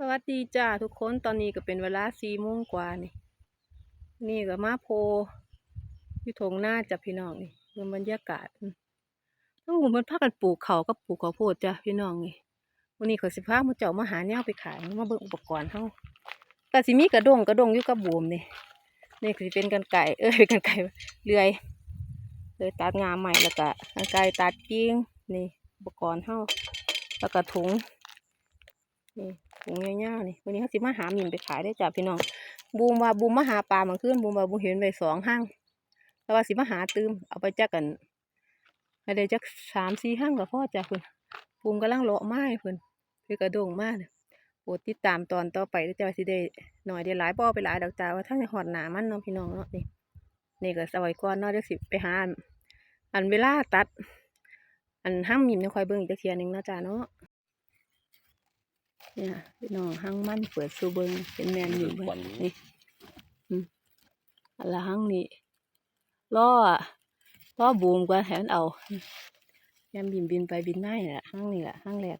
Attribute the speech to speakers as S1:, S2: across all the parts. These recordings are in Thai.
S1: สวัสดีจ้าทุกคนตอนนี้ก็เป็นเวลาสี่โมงกว่านี่ นี่ก็มาโพอยู่ทงหน้าจ้ะพี่น้องนี่เบิ่งบรรยากาศทั้งหมดมันพากันปลูกเขากับปลูกข้าวโพดจ้ะพี่น้องนี่วันนี้เขาสิพามูเจ้ามาหาแนวไปขายมาเบิ่งอุปกรณ์เฮาก็สิมีกระดงกระดงอยู่กับบูมนี่นี่ก็สิเป็นกันไก่เอ้ยเป็นกันไก่เลื่อยเลยตัดงามใหม่แล้วก็กันไก่ตัดกิ่งนี่อุปกรณ์เฮาแล้วก็ถุงนี่ ถุงยาวๆนี่วันนี้เขาสิมาหาหมิ่นไปขายได้จ้ะพี่น้อง บูมว่าบูมมาหาปลาเมาขึ้นบูมว่าบูมเห็นไปสองห้างแต่ว่าสิมาหาตืมเอาไปจักกันให้ได้จักสามสี่ห้างกับพ่อจ้ะเพิ่นบูมกำลังเลาะไม้เพิ่นคือกระโดงมากเนี่ยโปรดติดตามตอนต่อไปด้อจ้ะว่าสิได้หน่อยได้หลายบ่ไปหลายดอกจ้าว่าถ้าในหอดหนามันเนาะพี่น้องเนาะนี่นี่ก็สวัยก่อนเนาะเดี๋ยวสิไปหาอันอันเวลาตัด อันห้างหมิ่นจะคอยเบิ่งอีกเทียหนึงเนาะจ้าเนาะ เนี่ยพี่น้องห้างมันเปิดซูเบิงเป็นแมนอยู่เบิ่งนี่อืมอันละห้างนี้ล่อล่อบูมกว่าแถมนเอาแยมบินบินไปบินมานี่แหละห้างนี้แหละห้างแรก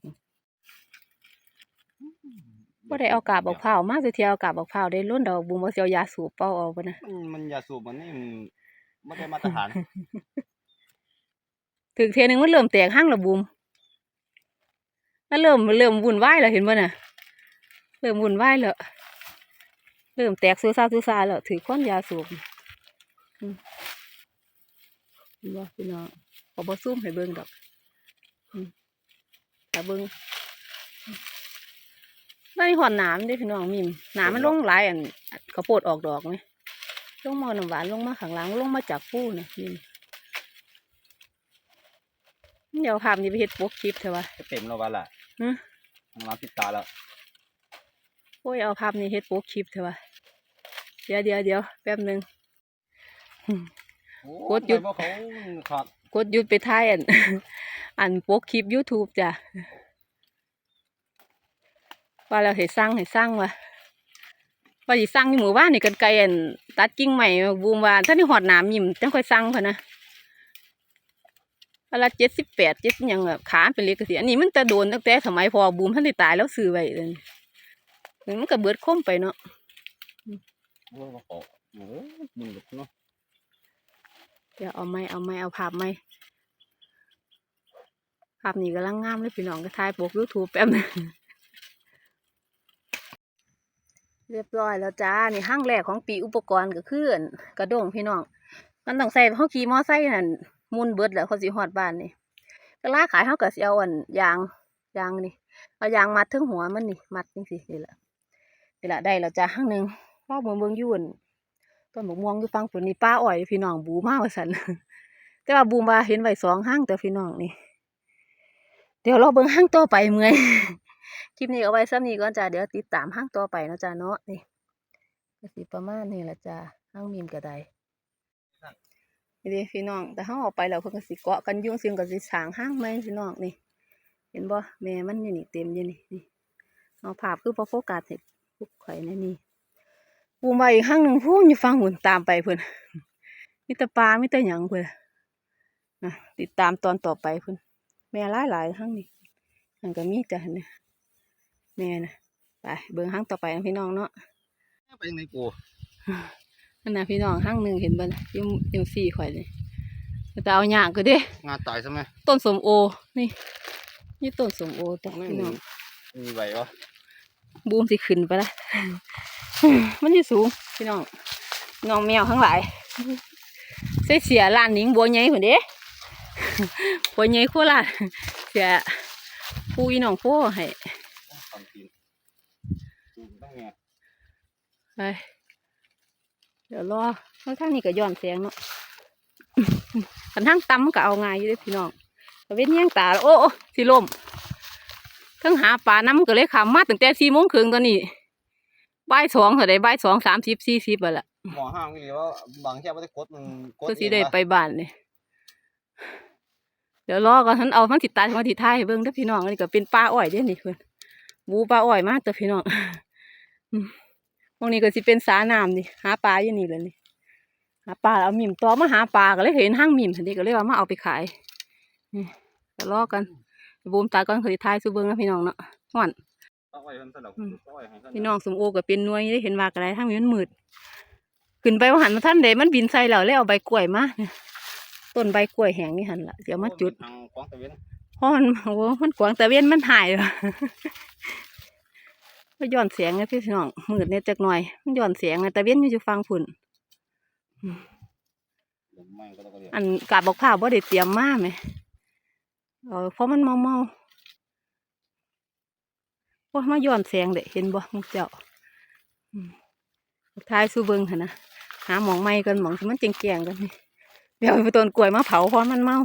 S1: บ่ได้เอากาบบอกเผาวมาสิเที่ยวเอากาบบอกเผาวได้ล้นดอกบูมบ่สิเอายาสูบเป่าเอาปะนะ
S2: มันมันยาสูบมันนี่มันไม่ได้มาตรฐาน
S1: ถึงเทียหนึงมันเริ่มแตกห้างและบูม มันเริ่มเริ่มวุ่นวายแล้วเห็นบ่น่ะ เริ่มวุ่นวายแล้วเริ่มแตกซูซาซูซาแล้วถือควันยาสูบอืมเห็นบ่พี่น้องขอบ่ซูมให้เบิ่งดอกอืมแต่เบิ่งอืมไม่หอนหนามด้พี่น้องมิมหนามมันลงหลายอันข้าวโพดออกดอกไหมลงมาน้ำหวานลงมาข้างหลังลงมาจากผู้นะมิมเดี๋ยวภาพนี้ไปเฮ็ดโป๊กคลิปเถอะวะ
S2: เต็มแล้ววันละ
S1: ฮะ
S2: มันมาติดตาแล้ว
S1: โอ้ยเอาภาพนี้เฮ็ดโป๊กคลิปเถอะวะเดี๋ยวเดี๋ยวเดี๋ยวแป๊บหนึงกดหยุด
S2: ทำไมว่าเขาขาด
S1: กดหยุดไปท้ายอันอันโป๊กคลิป YouTube จ้ะว่าเราให้สร้างให้สร้างว่ะว่าสิสร้างอยู่หมู่บ้านนี่กันไกลอันตัดกิ่งใหม่บูมว่าถ้านี่หอดหนามยิ้มจังค่อยสร้างพะนะ วันละเจ็ดสิบแปดเจ็ดหยังแบบขาเป็นเล็กกระสีอันนี้มันแต่โดนตั้งแต่สมัยพอบูมท่านได้ตายแล้วซื้อไว้เลยมันก็เบิดคมไปเนาะ
S2: ว่าเขาเขาโอ้โหมึงแบบเนาะ
S1: เดี๋ยวเอาไม้เอาไม้เอาภาพไม้ภาพนี้กำลังงามเลยพี่น้องก็ถ่ายปกยูทูบแป๊บหนึงเรียบร้อยแล้วจ้า นี่ห้างแรกของปีอุปกรณ์ก็คืออั่นกระด้งพี่น้อง มันต้องใส่เขาขี่มอไซค์นั่น มุนเบิดแล้วเขาสิฮอดบ้านนี่ก็ล่าขายเขาก็สิเอาอันยางยางนี่เอายางมัดถึงหัวมันนี่มัดจังซี่นี่แหละนี่แหละได้แล้วจ้าห้างหนึ่งพ่อเมืองเมืองยุ่นต้นบกม่วงอยู่ฟังฝนนี่ป้าอ้อยพี่น้องบูมาว่าสันแต่ว่าบูมาเห็นไว้สองห้างแต่พี่น้องนี่ เดี๋ยวเราเบิ่งห้างต่อไปเมื่อยคลิปนี้เอาไว้ซ้ำนี้ก่อนจ้าเดี๋ยวติดตามห้างต่อไปนะจ้าเนาะนี่ก็สิประมาณนี้แหละจ้าห้างมีมก็ได้ นี่เดิพี่น้อง แต่ห้างออกไปแล้วเพิ่นก็สิเกาะกันอยุ่งซิมก็สิสร้างห้างไหมพี่น้องนี่ เห็นบ่แม่มันอยู่นี่เต็มอยู่นี่นี่เอาภาพคือพอโฟกัสให้พวกข่อยในะนี่ปูมาอีกห้างหนึ่งพูนอยู่ฟังหุ่นตามไปเพิ่นมีแต่ปลามีแต่หยังเพิ่นนะติดตามตอนต่อไปเพิ่นแม่หลายหลายๆห้างนี่มันก็มีแต่เนี่ยแม่นะไปเบิ่งห้างต่อไปนะพี่น้องเนาะ
S2: ไปยังไงกู
S1: นั่นนะพี่น้องห้างหนึ่งเห็นบ่นะยิ้มยิ้มสี่ข่อยเลยแต่เอาหยางก็เด้
S2: งานตายใช่ไหม
S1: ต้นสมโอ นี่ นี่ต้นสมโอตัว
S2: ไม่
S1: พี่
S2: มี
S1: น้อง
S2: มีไหววะ
S1: บูมสิขึ้นไปละมันที่สูงพี่น้องน้องแมวทั้งหลายใส่เสียล้านหนิงบัวใหญ่คนเด้บัวใหญ่โคราชเสียผู้อีน้องโพให้
S2: ทำกินต้องไง
S1: ไป เดี๋ยวรอแล้วทางนี้ก็ย้อนแสงเนาะกันทางต่ำมันก็เอาง่ายอยู่เด้อพี่น้องก็เว้นแย่งตาแล้วโอ้โอ้สิลมทั้งหาปลาน้ำก็เลยขามมาตั้งแต่สี่โมงครึ่งตอนนี้บ่ายสองเท่าไดบ่ายสองสามสิบสี่สิบไปละ
S2: หมอห้างนี่ว่าบางแค่ไม่ได้กดมันกด
S1: ก็สิ
S2: เอง
S1: ได้
S2: วะ
S1: ไปบ้านนี่เดี๋ยวรอก่อนฉันเอามันติดตายมาติดท้ายให้เบิ่งเด้อพี่น้องอันนี้ก็เป็นปลาอ้อยเด้อนี่เพิ่นบูปลาอ้อยมากแต่พี่น้องอื มตรงนี้ก็สิเป็นสาน้ำนี่หาปลาอยู่นี่แหละนี่หาปลาแล้วเอาหมิ่มต่อมาหาปลาก็เลยเห็นห้างหมิ่มทันทีก็เลยว่ามาเอาไปขายนี่เดี๋ยวรอกันบูมตาก่อนเขาสิท้ายสู้เบิ่งนะพี่น้องเนาะฮ้อน
S2: เอาไว้เพิ่นสลับ
S1: อืม
S2: เอาไว้ให้เพิ่น
S1: พี่น้องสมโอก็เป็นหน่วยได้เห็นว่าก็ได้ทั้งนี้มันมืดขึ้นไปว่าหันมาท่านเดมันบินใส่แล้วแล้วเอาใบกล้วยมาเนี่ยต้นใบกล้วยแห้งนี่หันละเดี๋ยวมาจุด
S2: ทางกองตะเวน
S1: เพราะมันโอ้โหมันกวางแต่เว้นมันหายเลย ก็ย้อนเสียงนะพี่น้องมืดเนี่ยจักหน่อย มันย้อนเสียงนะแต่เว้นอยู่ฟังพุ่น
S2: เดี๋ยวไม่ก็ต้องเรียก
S1: อันกาบบอกผ้าวบ่ได้เตรียมมาไหมเออเพราะมันเมาเมาๆว่ามาย้อนแสงเด็เห็นบ่มุกเจ้าอืมทายสู้เบิงหั่นนะหาหมองไม้กันหมองที่มันเจียงแกงๆกันนี่เดี๋ยวเอาไปต้นกล้วยมาเผาเพราะมันเมา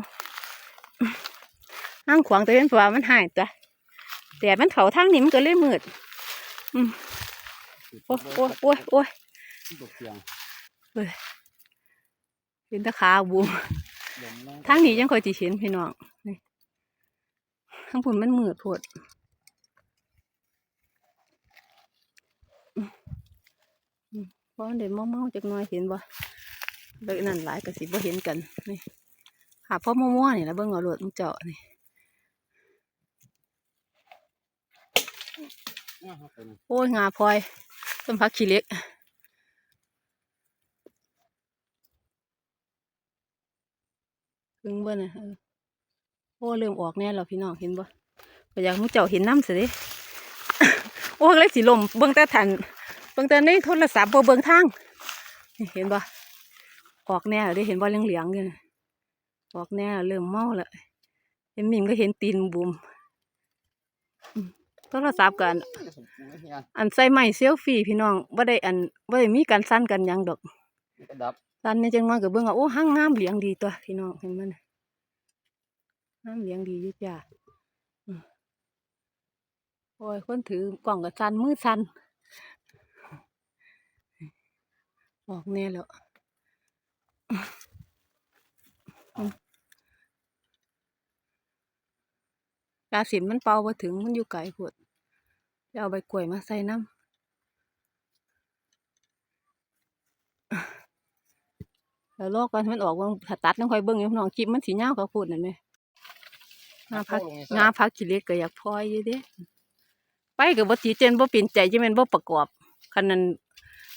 S1: นั่งขวางแต่เว้นเพราะว่ามันหายจ้ะแดดมันเผาทางนี้มันก็เลยมืดอืม โอ้ยโอ้ยโอ้ยโอ้ย
S2: ตกเสียง
S1: เป็นตะขาบูม
S2: ลมแรง
S1: ทางนี้ยังคอยจีเห็นพี่น้องนี่ทางพุ่นมันมืดโพดอืมอืมเพราะมันเดี๋ยวเมาๆจักหน่อยเห็นบ่เลยนั่นหลายกระสิบ่เห็นกันนี่หาพ่อมั่วๆนี่ละเบิ่งเอาโลดมึงเจาะนี่ โอ้ยงาพลอยต้นพักขี้เล็กพิ่งเบ่นะโอ้เริ่มออกแน่แล้วพี่น้องเห็นบ่ก็อยากมึงเจ้าเห็นน้ำสิด้โอ้เลยสิลมเบิ่งแต่ทันเบิ่งแต่ในโทรศัพท์บ่เบิ่งทางเห็นบ่ออกแน่แล้วเด้เห็นบ่เหลืองๆอยู่นะออกแน่แล้วเริ่มเมาแล้วเห็นมิมก็เห็นตีนบุมอืม โทรศัพท์กัน อันใส่ไม้เซลฟี่พี่น้องบ่ได้อันบ่ได้มีการสั้นกันหยังดอก
S2: มันก็ดับ
S1: สั้นเนี่ยจังน้อยก็เบิ่งว่าโอ้ห้างงามเหลียงดีตัวพี่น้องเห็นมันน่ะงามเหลียงดีอยู่จ้าอืมโอ้ยคนถือกล่องก็สั้นมือสั้นออกแน่แล้วอืมกาสินมันเป่าบ่ถึงมันอยู่ไกลโพด จะเอาใบกล้วยมาใส่น้ำแล้วโลกกันมันออกว่าถ้าตัดน้องคอยเบิ่งอยู่พี่น้องคลิปมันสียาวก็พูดนั่นแหมงาพักงาพักกิเลสก็อยากพลอยอยู่เด้ไปก็บ่ตีเจนบ่เป็นใจจะแม่นบ่ประกอบคันนั้น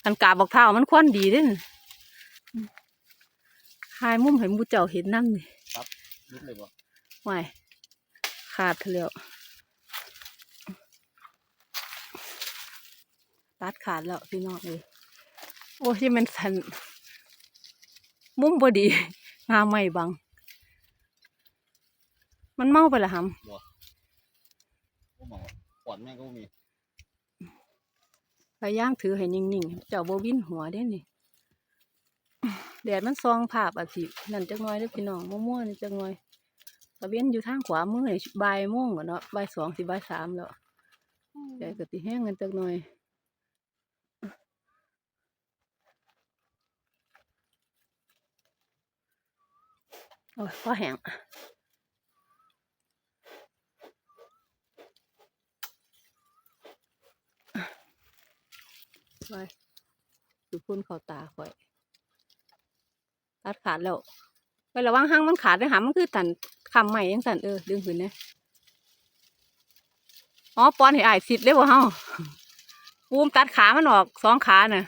S1: คันกาบอกเท้ามันควันดีเด้น่ะอืมถ่ายมุมให้หมู่เจ้าเห็นนำนี่
S2: นิดเลยบ่
S1: ว้ายขาดเถอะแล้ว ตัดขาดแล้วพี่น้องเอ้ยโอ้ยที่มันสันมุมบดี งามไม่บัง มันเมาไปละห
S2: ก็บอกปอดแม่งก็บ่มีำ
S1: พยายามถือให้นิ่งๆ เจ้าโบวินหัวเด้นี่แดดมันซองภาพอาทินั่นจักหน่อยเด้อพี่น้องมั่วๆนี่จักหน่อยตะเวนอยู่ทางขวามือนี่บ่ายโมงก่อนเนาะบ่ายสองสิบ่ายสามแล้วแดดก็ติแห้งกันจักหน่อย โอ้ยพอแห้งไปดูพุ่นเขาตาข่อย ตัดขาดแล้วไประวังห้างมันขาดเลยหามันคือตันคำใหม่ยังสันเออ ดึงขึ้นนี่ยอ๋อปอนให้อายสิทธิ์เลยบ่เฮาปูมตัดขามันออกสองขาน่ะ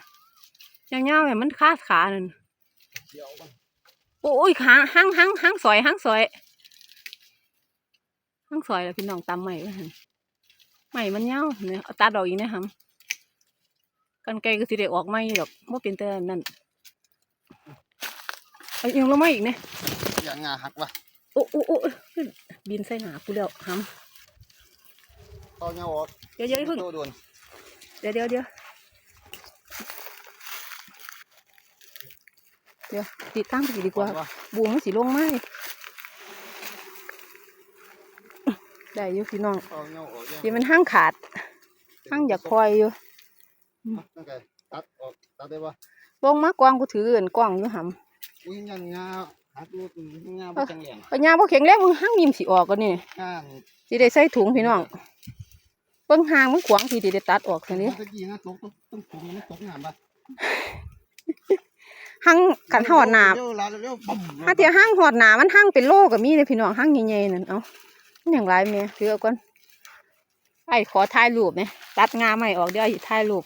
S1: ยังเงาเนี่ยมันคาดขานั่น
S2: เดี๋ยวมัน
S1: โอ้ยหางหางหางหางสอยหางสอยหางสอยแล้วพี่น้องตำใหม่ไว้หั่นใหม่มันเงาเนี่ยเอาตัดดอกอีกนะครับกันไกลก็สิได้ออกใหม่ดอกว่าเป็นแต่นั่นเอายังลงมาอีกเนี่ย
S2: อย่างงาหักว่ะ
S1: โอ้โอ้โอ้ขึ้นบินใส่หนากูแล้วห
S2: เอาเงาออกำ
S1: เดี๋ยวเดี๋ยวเพิ่ง
S2: โตโดน
S1: เดี๋ยวเดี๋ยวเดี๋ยว เดี๋ยวติดตั้งไปดีกว่า
S2: ว่ะ
S1: บูมมันสิลงไหมได้อยู่พี่น้อง
S2: เอาเงาออกยัง
S1: ที่มันห้างขาดห้างอยากคอยอยู่
S2: ตั้งแต่ตัดออกตัดได้ป่ะ
S1: ลงมากวางกูถือเอินกว้างอยู่ห
S2: อุ้ยยังงาหักลูกงาบ่จังแหลงำ
S1: ปัญญาพอแข็งแรงมึงห้างยิมสิออกก็นี่
S2: งา
S1: สิได้ใส่ถุงพี่น้องเบิ่งหางมันขวางสิได้ตัดออกทีนี้
S2: ตะกี้นะตกต้องต้องตกมันตกน้ำป่ะ
S1: ห้างกันหอดหนา
S2: เร็วๆเร็วๆปุ๊บ
S1: ถ้าเทียห้างหอดหนามันห้างเป็นโลก็มีเลยพี่น้องห้างใหญ่ๆนั่นเอามันอย่างไรเมียถือเอาก่อนไอ้ขอถ่ายรูปไหมตัดงาใหม่ออกเดี๋ยวไอ้ถ่ายรูป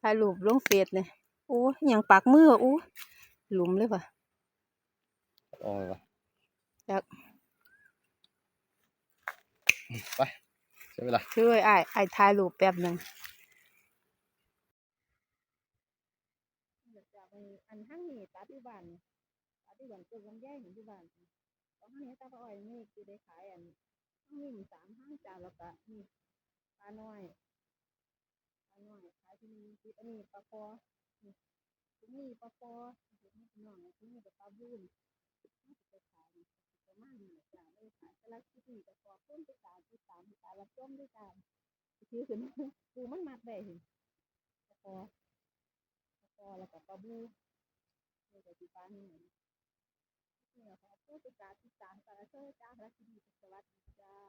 S1: ถ่ายรูปลงเฟซเลยโอ้ยอหย่างปากมือโอ้ยหลุมเลยป่ะ
S2: เอ๋อวะ
S1: จัก
S2: ไป ใช้เวลา
S1: ช่วยไอ้ไอ้ถ่ายรูปแป๊บหนึ่งอันทั้งนี้ตัดที่บ้านตัดที่บ้านเกิดลำไยอยู่ที่บ้านตอนนี้ตาปลาอ้อยนี่คือได้ขายอันทั้งนี้มีสามห้างจานแล้วก็นี่ปลาน้อยปลาน้อยขายที่นี่ที่อันนี้ปลาคอนี่ที่นี่ปลาคอที่นี่พี่น้องที่นี่ปลาบูน นี่จะขายประมาณนี้จ้าเลยขายแต่ละที่นี่ก็ขอต้นไปตามที่ตามที่ตามละต้มด้วยกันคือขึ้นปูมันมัดได้เห็นตะกอตะกอแล้วก็ปลาบูนี่ก็สิปลานี่นี่แหละค่ะผู้ติดตามติดตามสารเชอร์จ้าและทีดีสวัสดีจ้า